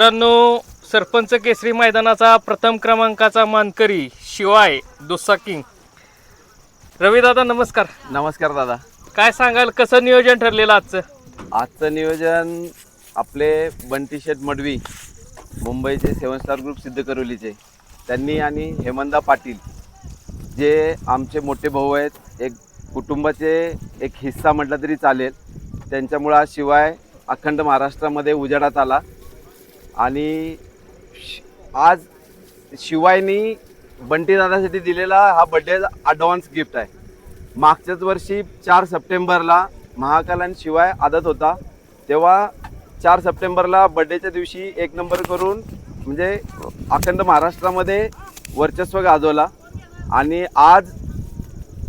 मित्रांनो सरपंच केसरी मैदानाचा प्रथम क्रमांकाचा मानकरी शिवाय दुस्सा किंग. रविदादा नमस्कार. नमस्कार दादा. काय सांगाल कसं नियोजन ठरलेलं आजचं? आजचं नियोजन आपले बंटी शेठ मडवी मुंबईचे सेवन स्टार ग्रुप सिद्ध करवलीचे त्यांनी आणि हेमंदा पाटील जे आमचे मोठे भाऊ आहेत एक कुटुंबाचे एक हिस्सा म्हटलं तरी चालेल. त्यांच्यामुळं आज शिवाय अखंड महाराष्ट्रामध्ये उजेडात आला. आणि आज शिवायनी बंटीदादासाठी दिलेला हा बड्डे ॲडव्हान्स गिफ्ट आहे. मागच्याच वर्षी चार सप्टेंबरला महाकालन शिवाय आदत होता. तेव्हा चार सप्टेंबरला बड्डेच्या दिवशी एक नंबर करून म्हणजे अखंड महाराष्ट्रामध्ये वर्चस्व गाजवला. आणि आज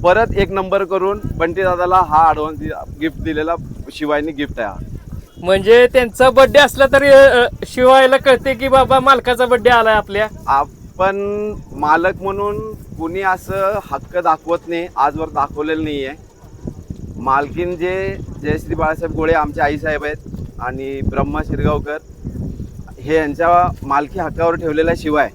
परत एक नंबर करून बंटीदादाला हा ॲडव्हान्स गिफ्ट दिलेला शिवायनी गिफ्ट आहे हा. म्हणजे त्यांचा बर्थडे असला तरी अ, शिवायला कळते की बाबा मालकाचा बर्थडे आलाय आपल्या. आपण मालक म्हणून कुणी असं हक्क दाखवत नाही आजवर दाखवलेलं नाही आहे मालकीन जे जयश्री बाळासाहेब गोळे आमचे आईसाहेब आहेत आणि ब्रह्मा शिरगावकर हे यांच्या मालकी हक्कावर ठेवलेल्या शिवाय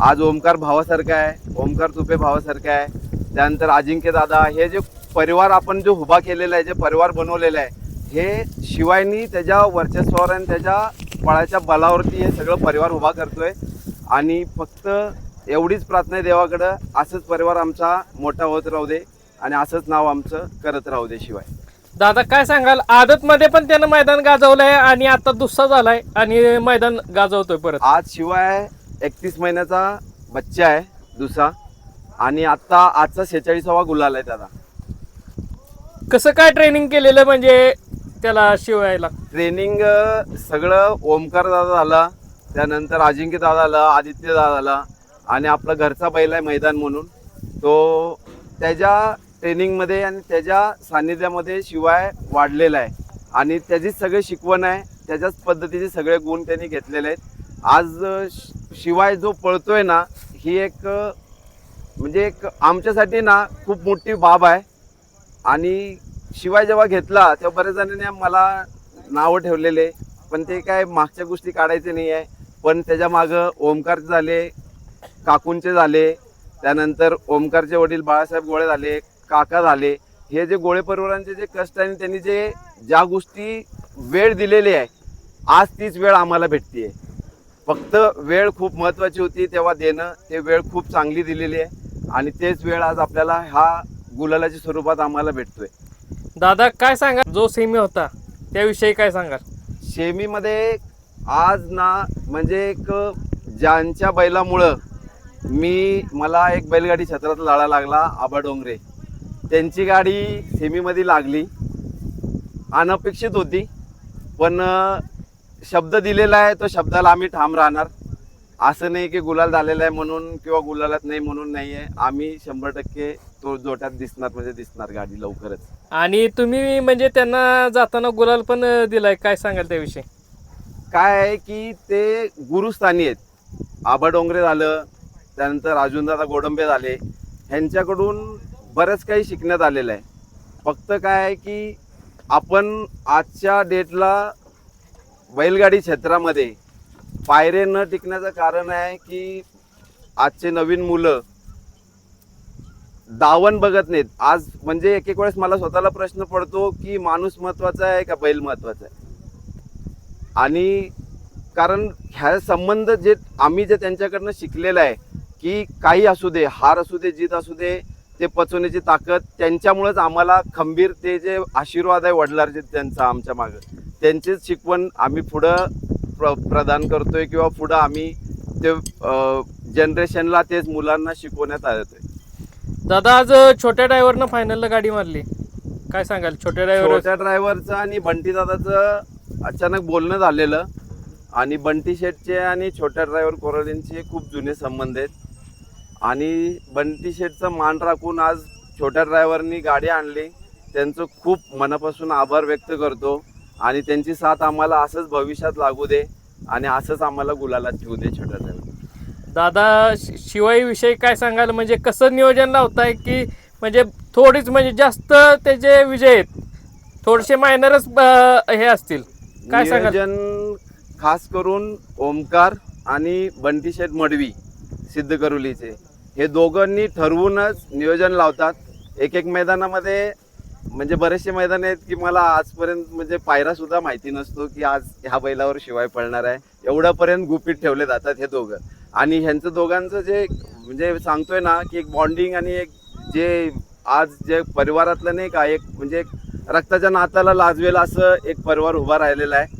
आज ओमकार भावासारखा आहे ओमकार तुपे भावासारखा आहे त्यानंतर अजिंक्य दादा हे जे परिवार आपण जो उभा केलेला आहे जे परिवार बनवलेला आहे हे शिवायनी त्याच्या वर्चस्वावर आणि त्याच्या पळाच्या बलावरती हे सगळं परिवार उभा करतोय. आणि फक्त एवढीच प्रार्थना आहे देवाकडं असंच परिवार आमचा मोठा होत राहू दे आणि असंच नाव आमचं करत राहू दे शिवाय. दादा काय सांगाल? आदत मध्ये पण त्यानं मैदान गाजवलंय आणि आता दुस्सा झालाय आणि मैदान गाजवतोय परत. आज शिवाय एकतीस महिन्याचा बच्चा आहे दुसरा. आणि आता आजचा शेहेचाळीसावा गुलाल आहे त्याला कसं काय ट्रेनिंग केलेलं? म्हणजे त्याला शिवायला. ट्रेनिंग सगळं ओमकार दादा झाला त्यानंतर अजिंक्य दादा आला आदित्य दादा आला आणि आपला घरचा बैल आहे मैदान म्हणून. तो त्याच्या ट्रेनिंगमध्ये आणि त्याच्या सान्निध्यामध्ये शिवाय वाढलेला आहे. आणि त्याचीच सगळे शिकवण आहे त्याच्याच पद्धतीचे सगळे गुण त्यांनी घेतलेले आहेत. आज शि- शिवाय जो पळतोय ना ही एक म्हणजे एक आमच्यासाठी ना खूप मोठी बाब आहे. आणि शिवाय जेव्हा घेतला तेव्हा बऱ्याच जणांनी मला नावं ठेवलेले. पण ते काय मागच्या गोष्टी काढायचे नाही आहे पण त्याच्या मागं ओमकारचे झाले काकूंचे झाले. त्यानंतर ओमकारचे वडील बाळासाहेब गोळे झाले काका झाले. हे जे गोळे परिवारांचे जे कष्ट आहे आणि त्यांनी जे ज्या गोष्टी वेळ दिलेली आहे आज तीच वेळ आम्हाला भेटते फक्त वेळ खूप महत्त्वाची होती तेव्हा देणं ते वेळ खूप चांगली दिलेली आहे. आणि तेच वेळ आज आपल्याला ह्या गुलालाच्या स्वरूपात आम्हाला भेटतोय. दादा काय सांगा जो सेमी होता त्याविषयी काय सांगाल? शेमीमध्ये आज ना म्हणजे एक ज्यांच्या बैलामुळं मी मला एक बैलगाडी क्षेत्रात लढा लागला आबा डोंगरे. त्यांची गाडी सेमीमध्ये लागली. अनपेक्षित होती पण शब्द दिलेला आहे तो शब्दाला आम्ही ठाम राहणार. असं नाही की गुलाल झालेला आहे म्हणून किंवा गुलालात नाही म्हणून नाही आहे आम्ही शंभर टक्के तो जोट्यात दिसणार म्हणजे दिसणार गाडी लवकरच. आणि तुम्ही म्हणजे त्यांना जाताना गुलाल पण दिलाय. काय सांगाल त्याविषयी? काय आहे की ते गुरुस्थानी आहेत. आबा डोंगरे झालं त्यानंतर अजूनदादा गोडंबे झाले. ह्यांच्याकडून बरंच काही शिकण्यात आलेलं आहे. फक्त काय आहे की आपण आजच्या डेटला बैलगाडी क्षेत्रामध्ये पायरे न टिकण्याचं कारण आहे की आजचे नवीन मुलं दावण बघत नाहीत. आज म्हणजे एक एक वेळेस मला स्वतःला प्रश्न पडतो की माणूस महत्त्वाचा आहे का बैल महत्त्वाचा आहे? आणि कारण ह्या संबंध जे आम्ही जे त्यांच्याकडनं शिकलेलं आहे की काही असू दे हार असू दे जीत असू दे ते पचवण्याची ताकद त्यांच्यामुळेच आम्हाला खंबीर ते जे आशीर्वाद आहे वडिलांचे त्यांचा आमच्या मागं. त्यांचीच शिकवण आम्ही पुढं प्र प्रदान करतोय किंवा पुढं आम्ही ते जनरेशनला तेच मुलांना शिकवण्यात येतोय दादा आज छोट्या ड्रायव्हरनं फायनलला गाडी मारली. काय सांगाल? छोट्या ड्रायव्हर छोट्या ड्रायव्हरचं आणि बंटी दादाचं अचानक बोलणं झालेलं. आणि बंटी शेटचे आणि छोट्या ड्रायव्हर कोराडींचे खूप जुने संबंध आहेत. आणि बंटी शेटचं मान राखून आज छोट्या ड्रायव्हरनी गाडी आणली. त्यांचं खूप मनापासून आभार व्यक्त करतो. आणि त्यांची साथ आम्हाला असंच भविष्यात लागू दे. आणि असंच आम्हाला गुलालात ठेवू दे छोट्या दादा शिवाय शिवाई विषयी काय सांगाल? म्हणजे कसं नियोजन लावताय की म्हणजे थोडीच म्हणजे जास्त त्याचे विजय आहेत. थोडेसे मायनरच हे असतील. काय सांगाल? नियोजन खास करून ओमकार आणि बंटी शेठ मडवी सिद्धकरुलीचे. हे दोघांनी ठरवूनच नियोजन लावतात. एक एक मैदानामध्ये म्हणजे बरेचसे मैदान आहेत की मला आजपर्यंत म्हणजे पायरा सुद्धा माहिती नसतो की आज ह्या बैलावर शिवाय पडणार आहे. एवढ्यापर्यंत गुपित ठेवले जातात हे दोघं. आणि ह्यांचं दोघांचं जे म्हणजे सांगतोय ना की एक बॉन्डिंग आणि एक जे आज जे परिवारातलं नाही का एक म्हणजे एक रक्ताच्या नाताला लाजवेल असं एक परिवार उभा राहिलेला आहे.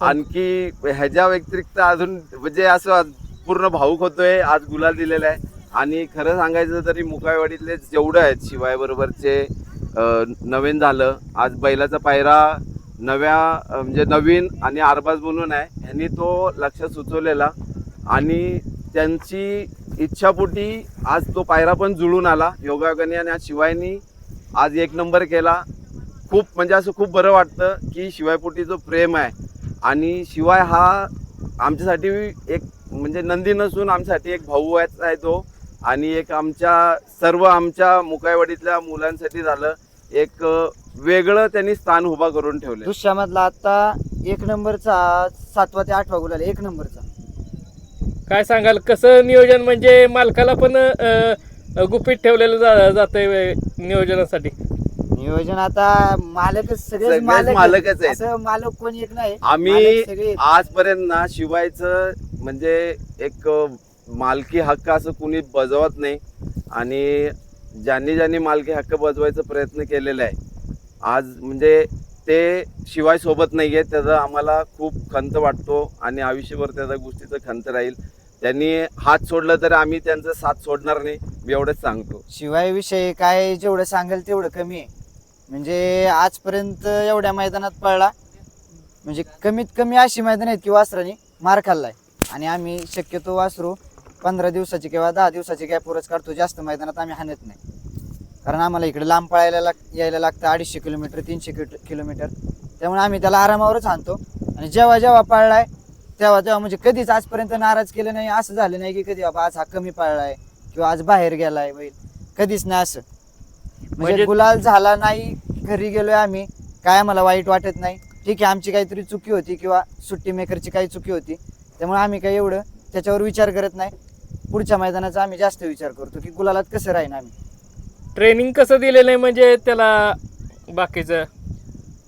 आणखी ह्याच्या व्यतिरिक्त अजून म्हणजे असं पूर्ण भाऊक होतोय आज गुलाल दिलेला आहे. आणि खरं सांगायचं तरी मुकाईवाडीतले जेवढं आहेत शिवाय बरोबरचे नवीन झालं आज बैलाचा पायरा नव्या म्हणजे नवीन आणि आरबाज म्हणून आहे ह्यांनी तो लक्ष सुचवलेला. आणि त्यांची इच्छापोटी आज तो पायरा पण जुळून आला. योगायोगाने आणि आज शिवायनी आज एक नंबर केला. खूप म्हणजे असं खूप बरं वाटतं की शिवायपोटी जो प्रेम आहे आणि शिवाय हा आमच्यासाठी एक म्हणजे नंदी नसून आमच्यासाठी एक भाऊ आहे आहे तो. आणि एक आमच्या सर्व आमच्या मुकायवाडीतल्या मुलांसाठी झालं. एक वेगळं त्यांनी स्थान उभा करून ठेवलं दुसऱ्यामधला आता एक नंबरचा सातवा ते आठवा गुलाल एक नंबरचा. काय सांगाल? कसं नियोजन? म्हणजे मालकाला पण अं, गुपित ठेवलेलं जा जातंय नियोजनासाठी. नियोजन आता मालकच सगळेच सगळेच मालक मालकच आहेत. असं मालक कोण एक नाही. आम्ही मालक सगळे आजपर्यंत ना शिवायचं म्हणजे एक मालकी हक्क असं कुणी बजावत नाही. आणि ज्यांनी ज्यांनी मालकी हक्क बजवायचा प्रयत्न केलेला आहे आज म्हणजे ते शिवाय सोबत नाही आहे त्याचा आम्हाला खूप खंत वाटतो आणि आयुष्यभर त्याचा गोष्टीचं खंत राहील. त्यांनी हात सोडलं तर आम्ही त्यांचा साथ सोडणार नाही मी एवढंच सांगतो. शिवाय विषय काय जेवढं सांगेल तेवढं कमी आहे. म्हणजे आजपर्यंत एवढ्या मैदानात पळला. म्हणजे कमीत कमी अशी मैदान आहेत की वासराने मार खाल्लाय. आणि आम्ही शक्यतो वासरू पंधरा दिवसाची किंवा दहा दिवसाची गॅपवरच काढतो जास्त मैदानात आम्ही हाणत नाही. कारण आम्हाला इकडे लांब पळायला लाग यायला लागतं अडीचशे किलोमीटर तीनशे किलो- किलोमीटर. त्यामुळे आम्ही त्याला आरामावरच आणतो. आणि जेव्हा जेव्हा पळलाय तेव्हा तेव्हा म्हणजे कधीच आजपर्यंत नाराज केलं नाही. असं झालं नाही की कधी बाबा आज हा कमी पळलाय किंवा आज बाहेर गेलाय बैल. कधीच नाही असं. म्हणजे म्हणजे- गुलाल झाला नाही घरी गेलोय आम्ही. काय आम्हाला वाईट वाटत नाही. ठीक आहे आमची काहीतरी चुकी होती किंवा सुट्टी मेकरची काही चुकी होती. त्यामुळे आम्ही काही एवढं त्याच्यावर विचार करत नाही. पुढच्या मैदानाचा आम्ही जास्त विचार करतो की गुलालात कसं राहीन आम्ही. ट्रेनिंग कसं दिलेलं आहे म्हणजे त्याला बाकीचं?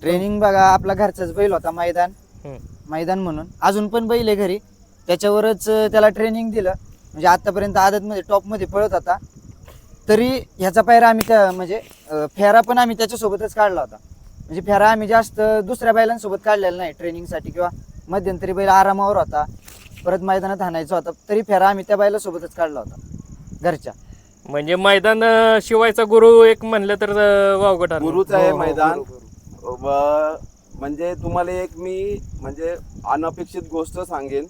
ट्रेनिंग बघा आपला घरचाच बैल होता मैदान. हम्म. मैदान म्हणून. अजून पण बैल आहे घरी. त्याच्यावरच अं, त्याला ट्रेनिंग दिलं. म्हणजे आतापर्यंत आदतमध्ये टॉपमध्ये पळत होता. तरी ह्याचा पायरा आम्ही त्या म्हणजे अं, फेरा पण आम्ही त्याच्यासोबतच काढला होता. म्हणजे फेरा आम्ही जास्त दुसऱ्या बैलांसोबत काढलेला नाही ट्रेनिंगसाठी किंवा मध्यंतरी बैल आरामावर होता. परत मैदानात हाणायचा होता. तरी फेरा आम्ही त्या बैलासोबतच काढला होता घरच्या. म्हणजे मैदान अं, शिवायचा गुरु एक म्हणलं तर अं, वावगं ठरलं. गुरुच आहे हो, हो, मैदान. व म्हणजे तुम्हाला एक मी म्हणजे अनपेक्षित गोष्ट सांगेन.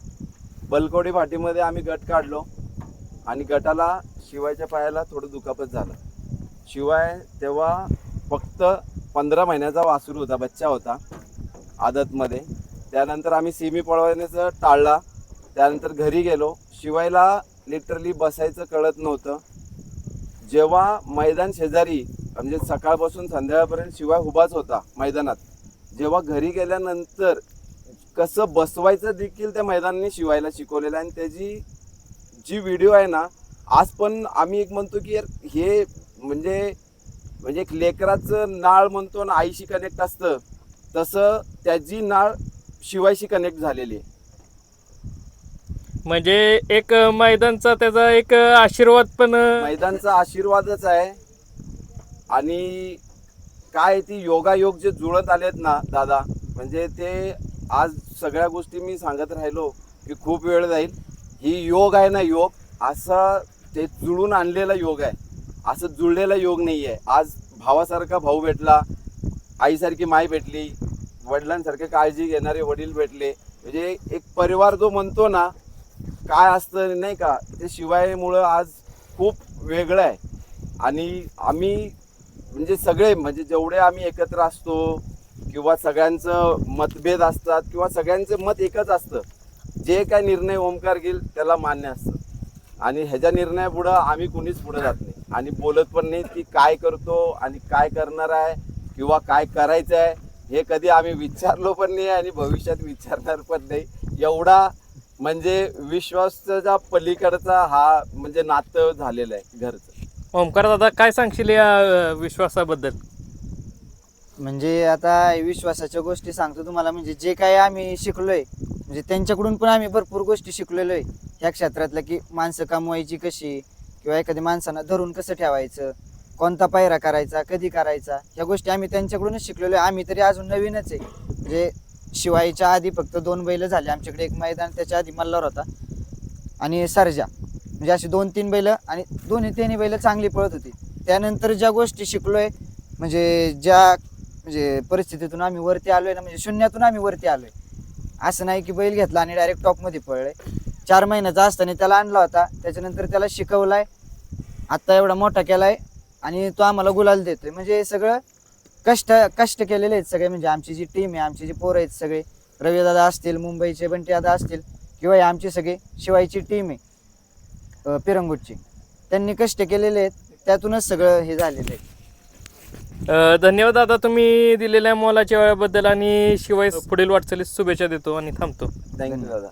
बलकवडी फाटीमध्ये आम्ही गट काढलो आणि गटाला शिवायच्या पायाला थोडं दुखापत झालं. शिवाय तेव्हा फक्त पंधरा महिन्याचा वासरू होता बच्चा होता आदतमध्ये. त्यानंतर आम्ही सिमी पळवण्याचं टाळला. त्यानंतर घरी गेलो. शिवायला लिटरली बसायचं कळत नव्हतं. जेव्हा मैदान शेजारी म्हणजे सकाळपासून संध्याकाळपर्यंत शिवाय उभाच होता मैदानात जेव्हा घरी गेल्यानंतर कसं बसवायचं देखील त्या मैदानाने शिवायला शिकवलेलं आहे. आणि त्याची जी व्हिडिओ आहे ना आज पण आम्ही एक म्हणतो की यार हे म्हणजे म्हणजे एक लेकराचं नाळ म्हणतो ना आईशी कनेक्ट असतं. तसं त्याची नाळ शिवायशी कनेक्ट झालेली आहे. म्हणजे एक मैदानचा त्याचा एक आशीर्वाद पण मैदानचा आशीर्वादच आहे. आणि काय ती योगायोग जे जुळत आलेत ना दादा म्हणजे ते आज सगळ्या गोष्टी मी सांगत राहिलो की खूप वेळ जाईल. ही योग आहे ना योग असं ते जुळून आणलेला योग आहे. असं जुळलेला योग नाही आहे आज भावासारखा भाऊ भेटला आईसारखी माय भेटली वडिलांसारखे काळजी घेणारे वडील भेटले. म्हणजे एक परिवार जो म्हणतो ना काय असतं नाही का ते शिवायमुळं आज खूप वेगळं आहे. आणि आम्ही म्हणजे सगळे म्हणजे जेवढे आम्ही एकत्र असतो किंवा सगळ्यांचं मतभेद असतात किंवा सगळ्यांचं मत एकच असतं जे काय निर्णय ओमकार घेईल त्याला मान्य असतं. आणि ह्याच्या निर्णयापुढं आम्ही कुणीच पुढे जात नाही. आणि बोलत पण नाही की काय करतो आणि काय करणार आहे किंवा काय करायचं आहे हे कधी आम्ही विचारलो पण नाही आणि भविष्यात विचारणार पण नाही. एवढा म्हणजे विश्वासाच्या पलीकडचा हा म्हणजे नातं झालेलं आहे घरचं. ओमकार दादा काय सांगशील या अं, विश्वासाबद्दल? म्हणजे आता विश्वासाच्या गोष्टी सांगतो तुम्हाला. म्हणजे जे काही आम्ही शिकलोय म्हणजे त्यांच्याकडून पण आम्ही भरपूर गोष्टी शिकलेलो आहे. ह्या क्षेत्रातल्या की माणसं कमवायची कशी किंवा एखाद्या माणसानं धरून कसं ठेवायचं कोणता पायरा करायचा कधी करायचा ह्या गोष्टी आम्ही त्यांच्याकडूनच शिकलेलो आहे. आम्ही तरी अजून नवीनच आहे. म्हणजे शिवायच्या आधी फक्त दोन बैल झाले. आमच्याकडे एक मैदान त्याच्या आधी मल्हार होता. आणि सरजा. म्हणजे अशी दोन तीन बैल आणि दोन्ही तिन्ही बैल चांगली पळत होती. त्यानंतर ज्या गोष्टी शिकलोय म्हणजे ज्या म्हणजे परिस्थितीतून आम्ही वरती आलोय ना म्हणजे शून्यातून आम्ही वरती आलोय. असं नाही की बैल घेतला आणि डायरेक्ट टॉपमध्ये पळले चार महिन्याचा असताना त्याला आणला होता. त्याच्यानंतर त्याला शिकवलाय. आत्ता एवढा मोठा केलाय आणि तो आम्हाला गुलाल देतोय. म्हणजे हे सगळं कष्ट कष्ट केलेले आहेत सगळे. म्हणजे आमची जी टीम आहे आमची जी पोरं आहेत सगळे. रविदादा असतील मुंबईचे बंटी दादा असतील किंवा हे आमची सगळी शिवायची टीम आहे पिरंगुटची. त्यांनी कष्ट केलेले आहेत त्यातूनच सगळं हे झालेलं आहे. अं, धन्यवाद दादा तुम्ही दिलेल्या मोलाच्या वेळाबद्दल आणि शिवाय पुढील वाटचालीस शुभेच्छा देतो आणि थांबतो. थँक्यू दादा.